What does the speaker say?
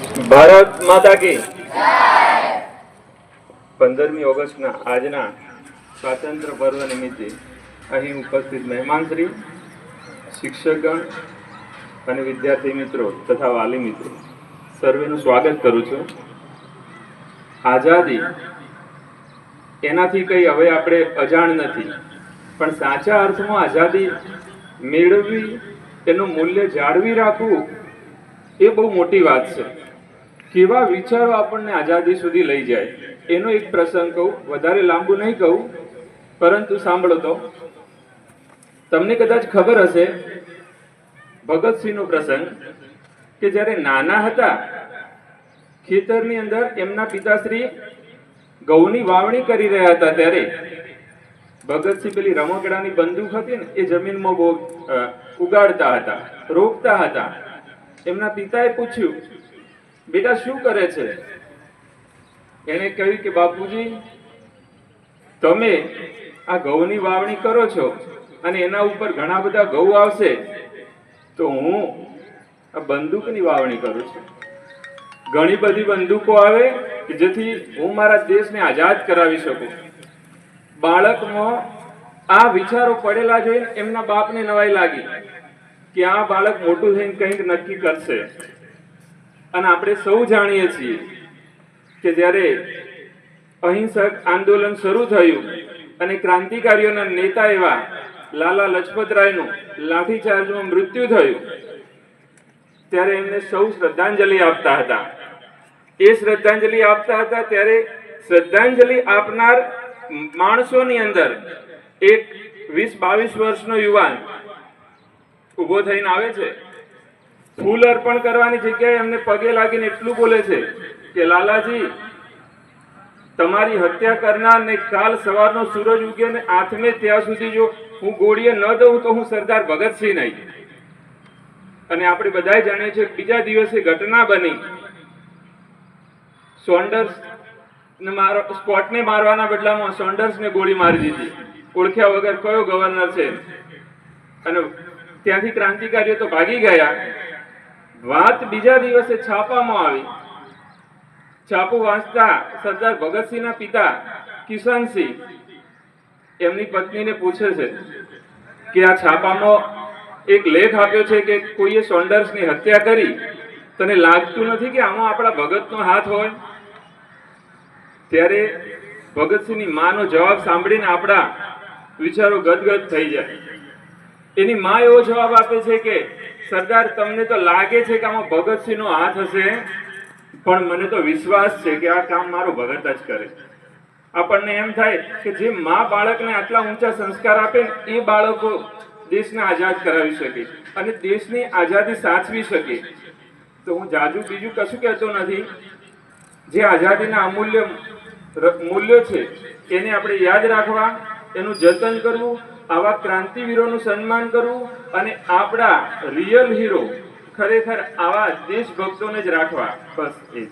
ભારત માતા કી પંદરમી ઓગસ્ટના આજના સ્વાતંત્ર્ય પર્વ નિમિત્તે અહીં ઉપસ્થિત મહેમાનશ્રી, શિક્ષકગણ અને વિદ્યાર્થી મિત્રો તથા વાલી મિત્રો સર્વેનું સ્વાગત કરું છું. આઝાદી એનાથી કંઈ હવે આપણે અજાણ નથી, પણ સાચા અર્થમાં આઝાદી મેળવવી એનું મૂલ્ય જાળવી રાખવું એ બહુ મોટી વાત છે. કેવા વિચારો આપણને આઝાદી સુધી લઈ જાય, એનો એક પ્રસંગ કહું, વધારે લાંબુ નહીં કહું, પરંતુ સાંભળો તો. તમને કદાચ ખબર હશે, ભગતસિંહનો પ્રસંગ, કે જ્યારે નાના હતા, ખેતરની અંદર એમના પિતાશ્રી ઘઉંની વાવણી કરી રહ્યા હતા ત્યારે, ભગતસિંહ પેલી રમકડાની બંદૂક હતી ને, એ જમીનમાં બહુ ઉગાડતા હતા, રોપતા હતા. એમના પિતાએ પૂછ્યું બેટા શું કરે છે? એને કહ્યું કે, બાપુજી, તમે આ ઘઉંની વાવણી કરો છો અને એના ઉપર ઘણા બધા ઘઉં આવશે, તો હું આ બંદૂકની વાવણી કરું છું. ઘણી બધી બંદૂકો આવે કે જેથી હું મારા દેશને આઝાદ કરાવી શકું. બાળકમાં આ વિચારો પડેલા જોઈને એમના બાપને નવાઈ લાગી કે આ બાળક મોટું થઈને કંઈક નક્કી કરશે. અને આપણે સૌ જાણીએ છીએ કે જ્યારે અહિંસક આંદોલન શરૂ થયું અને ક્રાંતિકારીઓના નેતા એવા લાલા લજપતરાયનું લાઠીચાર્જમાં મૃત્યુ થયું, ત્યારે એમને સૌ શ્રદ્ધાંજલિ આપતા હતા. એ શ્રદ્ધાંજલિ આપતા હતા ત્યારે શ્રદ્ધાંજલિ આપનાર માણસોની અંદર એક વીસ બાવીસ વર્ષનો યુવાન ઊભો થઈને આવે છે. ફૂલ અર્પણ કરવાની જગ્યાએ એમને પગે લાગીને એટલું બોલે છે કે, લાલાજી, તમારી હત્યા કરનાર ને કાલ સવારનો સૂરજ ઉગે ને આથમે ત્યાં સુધી જો હું ગોળીએ ન દઉં તો હું સરદાર ભગતસિંહ નહીં. અને આપણે બધા જાણીએ છીએ બીજા દિવસે ઘટના બની. સોન્ડર્સ ને મારો સ્કોટને મારવાના બદલામાં સોન્ડર્સને ગોળી મારી દીધી. ઓળખ્યા વગર કયો ગવર્નર છે? અને ત્યાંથી ક્રાંતિકારીઓ તો ભાગી ગયા. વાત બીજા દિવસે છાપામાં આવી. છાપું વાંચતા સરદાર ભગતસિંહના પિતા કિશનસિંહ એમની પત્નીને પૂછે છે કે આ છાપામાં એક લેખ આપ્યો છે કે કોઈએ સોન્ડર્સની હત્યા કરી. તને લાગતું નથી કે આમાં આપણા ભગતનો હાથ હોય? ત્યારે ભગતસિંહની માનો જવાબ સાંભળીને આપણા વિચારો ગદગદ થઈ જાય. એની મા એવો જવાબ આપે છે કે સરદાર, તમને તો લાગે છે કે આમાં ભગતસિંહનો હાથ હશે, પણ મને તો વિશ્વાસ છે કે આ કામ મારો ભગત જ કરે આપણને એમ થાય કે જે મા બાળકને આટલા ઊંચા સંસ્કાર આપે, એ બાળકો દેશને આઝાદ કરાવી શકે અને દેશની આઝાદી સાચવી શકે. તો હું જાજુ બીજું કશું કહેતો નથી. જે આઝાદીના અમૂલ્ય મૂલ્યો છે, એને આપણે યાદ રાખવા, એનું જતન કરવું આવા ક્રાંતિવીરોનું સન્માન કરવું અને આપણા રિયલ હીરો ખરેખર આવા દેશભક્તોને જ રાખવા. બસ એ જ.